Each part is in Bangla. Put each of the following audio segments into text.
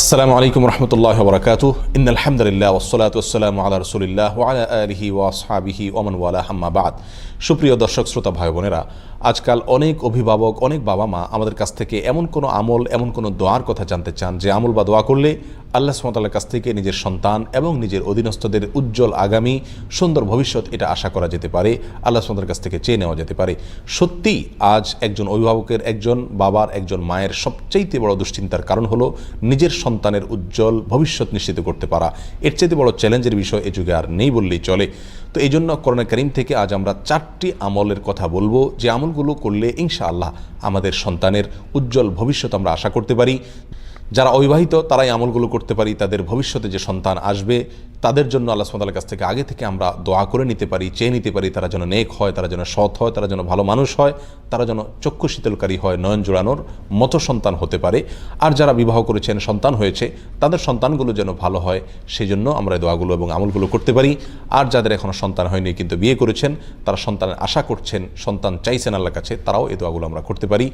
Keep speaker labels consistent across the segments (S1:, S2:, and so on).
S1: আসসালামু আলাইকুম রহমতুল্লাহ বরকাত ইন আলহামদুলিল্লাহ ওসলাত ওসালাম আল্লাহ রসুলিল্লাহ ওয়ালা আলহি ওয়াসহাবিহি ওমান ওয়ালা হাম্মা বাদ সুপ্রিয় দর্শক, শ্রোতা ভাই বোনেরা, আজকাল অনেক অভিভাবক, অনেক বাবা মা আমাদের কাছ থেকে এমন কোনো আমল, এমন কোনো দোয়ার কথা জানতে চান যে আমল বা দোয়া করলে আল্লাহ সুমতাল্লার কাছ থেকে নিজের সন্তান এবং নিজের অধীনস্থদের উজ্জ্বল আগামী, সুন্দর ভবিষ্যৎ এটা আশা করা যেতে পারে, আল্লাহ সুমতার কাছ থেকে চেয়ে নেওয়া যেতে পারে। সত্যি আজ একজন অভিভাবকের, একজন বাবার, একজন মায়ের সবচাইতে বড় দুশ্চিন্তার কারণ হলো নিজের সন্তানের উজ্জ্বল ভবিষ্যৎ নিশ্চিত করতে পারা। এর চাইতে বড় চ্যালেঞ্জের বিষয় এ যুগে আর নেই বললেই চলে। তো এই জন্য করোনা করিম থেকে আজ আমরা চারটি আমলের কথা বলব। যে আমলগুলো করলে ইনশাআল্লাহ আমাদের সন্তানের উজ্জ্বল ভবিষ্যৎ আমরা আশা করতে পারি। যারা অবিবাহিত, তারাই আমলগুলো করতে পারি, তাদের ভবিষ্যতে যে সন্তান আসবে, তাদের জন্য আল্লাহ সুমতালের কাছ থেকে আগে থেকে আমরা দোয়া করে নিতে পারি, চেয়ে নিতে পারি, তারা যেন নেক হয়, তারা যেন সৎ হয়, তারা যেন ভালো মানুষ হয়, তারা যেন চক্ষু শীতলকারী হয়, নয়ন জোড়ানোর মতো সন্তান হতে পারে। আর যারা বিবাহ করেছেন, সন্তান হয়েছে, তাদের সন্তানগুলো যেন ভালো হয় সেই জন্য আমরা দোয়াগুলো এবং আমলগুলো করতে পারি। আর যাদের এখনও সন্তান হয়নি কিন্তু বিয়ে করেছেন, তারা সন্তানের আশা করছেন, সন্তান চাইছেন আল্লাহর কাছে, তারাও এই দোয়াগুলো আমরা করতে পারি।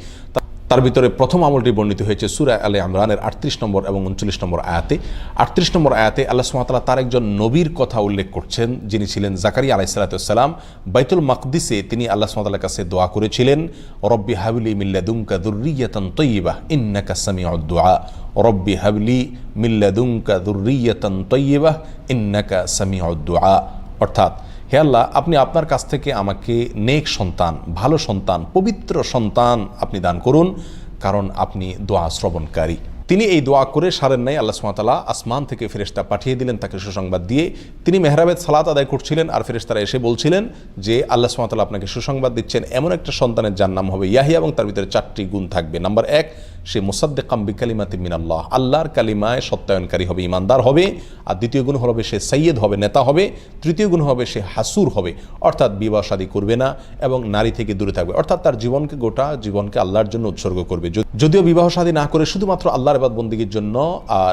S1: তার ভিতরে প্রথম আমলটি বর্ণিত হয়েছে সুরা আলে আমরানের আটত্রিশ নম্বর এবং উনচল্লিশ নম্বর আয়াতে। আটত্রিশ নম্বর আয়াতে আল্লাহ সুমাতালা তার একজন নবীর কথা উল্লেখ করছেন, যিনি ছিলেন জাকারিয়া আলাইসালাতাম বাইতুল মাকদিসে তিনি আল্লাহ সুমাতালার কাছে দোয়া করেছিলেন, রব্বি হাবলি মিল্লাদুমকা দুর্রিয়াতন তৈবা ইন্নাকা সামি দোয়া রব্বি হাবলি মিল্লাদুমকা দুর্রিয়াতন তৈবা ইন্নাকা সামি দোয়া অর্থাৎ হে আল্লাহ, আপনি আপনার কাছ থেকে আমাকে নেক সন্তান, ভালো সন্তান, পবিত্র সন্তান আপনি দান করুন, কারণ আপনি দোয়া শ্রবণকারী। তিনি এই দোয়া করে সারেন নাই, আল্লাহ সুমাতালা আসমান থেকে ফেরেস্তা পাঠিয়ে দিলেন তাকে সুসংবাদ দিয়ে। তিনি মেহরাবেদ সালাত আদায় করছিলেন আর ফেরেস্তারা এসে বলছিলেন যে, আল্লাহ সুমাতালা আপনাকে সুসংবাদ দিচ্ছেন, এমন একটা সন্তানের যার নাম হবে ইয়াহিয়া এবং তার ভিতরে চারটি গুণ থাকবে। নাম্বার এক, সে মুসাদ্দেকাম বিকালিমাতি মিনাল্লাহ। আল্লাহর কালিমায় সত্যায়নকারী হবে, ইমানদার হবে। আর দ্বিতীয় গুণ হবে, সে সৈয়দ হবে, নেতা হবে। তৃতীয় গুণ হবে, সে হাসুর হবে। অর্থাৎ বিবাহ শাদী করবে না এবং নারী থেকে দূরে থাকবে। অর্থাৎ তার জীবনকে গোটা জীবনকে আল্লাহর জন্য উৎসর্গ করবে। যদিও বিবাহ শাদী না করে শুধুমাত্র আল্লাহর এবাদ বন্দীগীর জন্য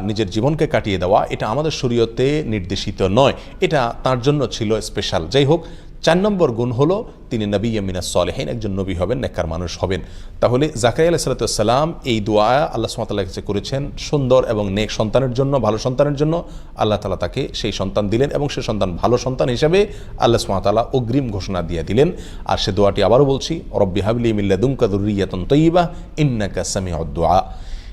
S1: নিজের জীবনকে কাটিয়ে দেওয়া, এটা আমাদের শরীয়তে নির্দেশিত নয়। এটা তার জন্য ছিল স্পেশাল যাই হোক, চার নম্বর গুণ হলো, তিনি নবী ইয়ামিনা সলেহীন, একজন নবী হবেন নেকার মানুষ হবেন। তাহলে জাকাই আলাহ সালাতাম এই দোয়া আল্লাহ সুমাতাল্লাহ কাছে করেছেন, সুন্দর এবং নেক সন্তানের জন্য, ভালো সন্তানের জন্য। আল্লাহ তালা তাকে সেই সন্তান দিলেন এবং সে সন্তান ভালো সন্তান হিসেবে আল্লাহ সুমাতাল্লাহ অগ্রিম ঘোষণা দিয়ে দিলেন। আর সে দোয়াটি আবারও বলছি, রব্বি হাবলি মিল্লা দুমকাদুরিয়াতন তৈবা ইন্নাকা সামি দোয়া।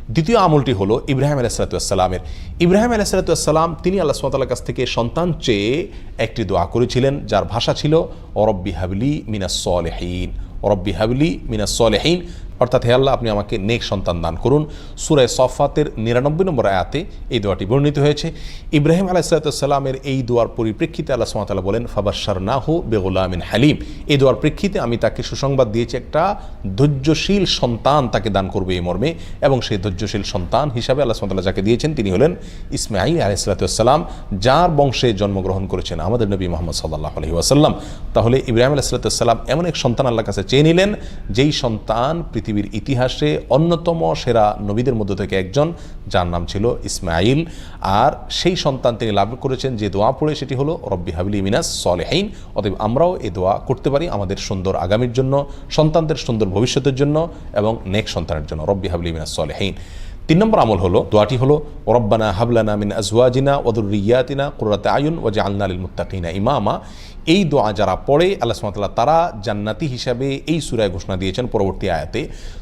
S1: দ্বিতীয় আমলটি হলো ইব্রাহিম আলাইসালাতামের ইব্রাহিম আলাইসালাতাম তিনি আল্লাহ সুমতাল্লাহ কাছ থেকে সন্তান চেয়ে একটি দোয়া করেছিলেন, যার ভাষা ছিল অরব্বি হাবলি মিনাস অরব্বি হাবলি মিনাস সলেহীন। অর্থাৎ হে আল্লাহ, আপনি আমাকে নেক সন্তান দান করুন। সুরায় সফাতের নিরানব্বই নম্বর আয়াতে এই দোয়াটি বর্ণিত হয়েছে। ইব্রাহিম আলাহিসাল্লামের এই দোয়ার পরিপ্রেক্ষিতে আল্লাহ সুমাতাল্লাহ বলেন ফাবাসার নাহু বেগুলামিন হালিম। এই দোয়ার প্রেক্ষিতে আমি তাকে সুসংবাদ দিয়েছি, একটা ধৈর্যশীল সন্তান তাকে দান করবে এই মর্মে। এবং সেই ধৈর্যশীল সন্তান হিসাবে আল্লাহ সুমাতাল্লাহ যাকে দিয়েছেন, তিনি হলেন ইসমাইল আলাইসালাতাম যার বংশে জন্মগ্রহণ করেছেন আমাদের নবী মোহাম্মদ সাল্লাহ আলহি তাহলে ইব্রাহিম আলাইসালাতাম এমন এক সন্তান আল্লাহ কাছে চেয়ে নিলেন যেই সন্তান পৃথিবীর ইতিহাসে অন্যতম সেরা নবীদের মধ্য থেকে একজন, যার নাম ছিল ইসমাইল আর সেই সন্তান তিনি লাভ করেছেন যে দোয়া পড়ে, সেটি হলো, রব্বি হাবিল ইমিনাস সলেহীন। অতএব আমরাও এ দোয়া করতে পারি আমাদের সুন্দর আগামীর জন্য, সন্তানদের সুন্দর ভবিষ্যতের জন্য এবং নেক্সট সন্তানের জন্য। রব্বি হাবিল ইমিনাস সলেহীন। তিন নম্বর আমল হলো, দোয়াটি হলো, রব্বানা হাবলানা মিন আজওয়াজিনা ওদুরিয়াতিনা কুরাতে আয়ুন ওয়াজে আল্লাহ আলিল মুত্তাকিনা ইমামা। এই দোয়া যারা পড়ে, আল্লাহ সুমতাল্লাহ তারা জান্নাতি হিসাবে এই সুরায় ঘোষণা দিয়েছেন পরবর্তী আয়াতে।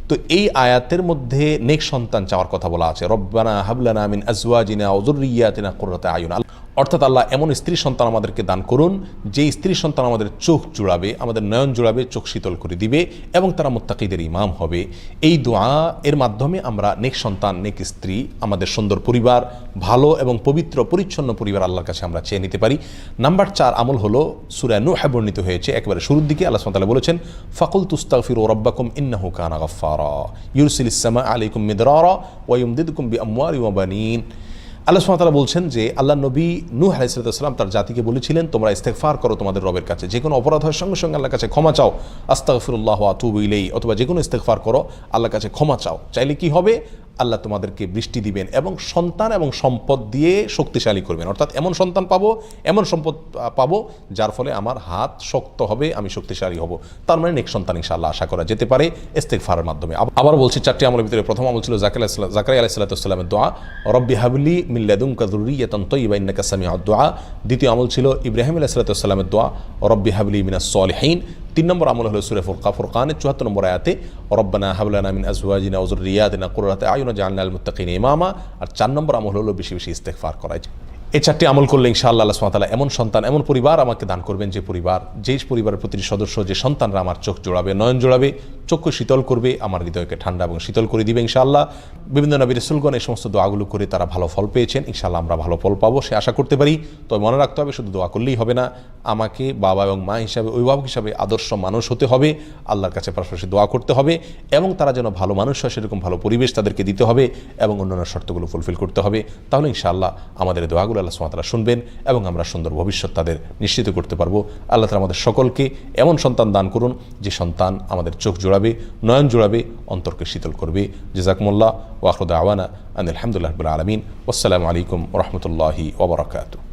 S1: তো এই আয়াতের মধ্যে নেক সন্তান চাওয়ার কথা বলা আছে, রব্বানা হাবলানা মিন আজওয়াজিনা ওদুরিয়াতিনা কুরাতে আয়ুন। অর্থাৎ আল্লাহ এমন স্ত্রী সন্তান আমাদেরকে দান করুন যে স্ত্রী সন্তান আমাদের চোখ জুড়াবে, আমাদের নয়ন জুড়াবে, চোখ শীতল করে দিবে এবং তারা মোত্তাকিদের ইমাম হবে। এই দোয়া এর মাধ্যমে আমরা নেক সন্তান, নেক স্ত্রী, আমাদের সুন্দর পরিবার, ভালো এবং পবিত্র, পরিচ্ছন্ন পরিবার আল্লাহর কাছে আমরা চেয়ে নিতে পারি। নাম্বার চার আমল হলো সুরানু বর্ণিত হয়েছে, একেবারে শুরুর দিকে আল্লাহ সাল্লাহ বলেছেন ফাকুল তুস্তাফির ও রব্বাকুম ইন্নাহু কানা গফারা ইউরসিল ইসলামা আলাইকুম মিদরারা ওয়ুমদিদকুম বি আমওয়ারি ওয়া বানিন। আল্লাহ সুমাতারা বলছেন যে, আল্লাহ নবী নূহ আলাইসালাম তার জাতিকে বলেছিলেন, তোমরা ইস্তেকফার করো তোমাদের রবের কাছে। যে কোনো অপরাধ হয় সঙ্গে সঙ্গে আল্লাহর কাছে ক্ষমা চাও। আস্তাগফিরুল্লাহ আতুব ইলেই অথবা যে কোনো ইস্তেকফার করো, আল্লাহর কাছে ক্ষমা চাও। চাইলে কি হবে? আল্লাহ তোমাদেরকে বৃষ্টি দিবেন এবং সন্তান এবং সম্পদ দিয়ে শক্তিশালী করবেন। অর্থাৎ এমন সন্তান পাবো, এমন সম্পদ পাবো যার ফলে আমার হাত শক্ত হবে, আমি শক্তিশালী হব। তার মানে নেক্সট সন্তান ইনশাআল্লাহ আশা করা যেতে পারে ইস্তেকফারের মাধ্যমে। আব- আবার বলছি, চারটি আমলের ভিতরে প্রথম আমল ছিল জাকারি জাকারি আলাহ সাল্লাতামের দোয়া। রব্বি হাবলি মিল্লাদুম কাদুরিয়াতন তৈবা ইন্নাকা সামিআ দোয়া দ্বিতীয় আমল ছিল ইব্রাহিম আলাহ সাল্লাতামের দোয়া। রব্বি হাবলি মিনাস সলিহীন। তিন নম্বর আমল হলো সুরে ফুরকা ফুরকানের চুয়াত্তর নম্বর আয়াতে, রব্বানা হাবলানা মিন আজওয়াজিনা ওজুরিয়াতিনা কুরাতে আয়ুনা জাআলনা আল মুত্তাকিনা ইমামা আর চার নম্বর আমল হলো বেশি বেশি ইস্তেকফার করা। এই চারটি আমল করলে ইনশাআল্লাহ আল্লাহ ওয়া এমন সন্তান, এমন পরিবার আমাকে দান করবেন যে পরিবার যেই পরিবারের প্রতিটি সদস্য, যে সন্তানরা আমার চোখ জোড়াবে, নয়ন জোড়াবে, চক্ষু শীতল করবে, আমার হৃদয়কে ঠান্ডা এবং শীতল করে দিবে ইনশাআল্লাহ। বিভিন্ন নবী রসুলগণ এই সমস্ত দোয়াগুলো করে তারা ভালো ফল পেয়েছেন, ইনশাআল্লাহ আমরা ভালো ফল পাবো, সে আশা করতে পারি। তবে মনে রাখতে হবে, শুধু দোয়া করলেই হবে না, আমাকে বাবা এবং মা হিসাবে, অভিভাবক হিসাবে আদর্শ মানুষ হতে হবে, আল্লাহর কাছে পাশাপাশি দোয়া করতে হবে এবং তারা যেন ভালো মানুষ হয়, সেরকম ভালো পরিবেশ তাদেরকে দিতে হবে এবং অন্যান্য শর্তগুলো ফুলফিল করতে হবে। তাহলে ইনশাআল্লাহ আমাদের এই আল্লাহ সুমাতারা শুনবেন এবং আমরা সুন্দর ভবিষ্যৎ তাদের নিশ্চিত করতে পারব। আল্লাহ তালা আমাদের সকলকে এমন সন্তান দান করুন, যে সন্তান আমাদের চোখ জোড়াবে, নয়ন জোড়াবে, অন্তরকে শীতল করবে। জেজাকমুল্লাহ ওয়াহরুদ আওয়ানা আনিল আলহামদুলিল্লাহ আলমিন। আসসালামু আলাইকুম রহমতুল্লাহি ওবরাকাতু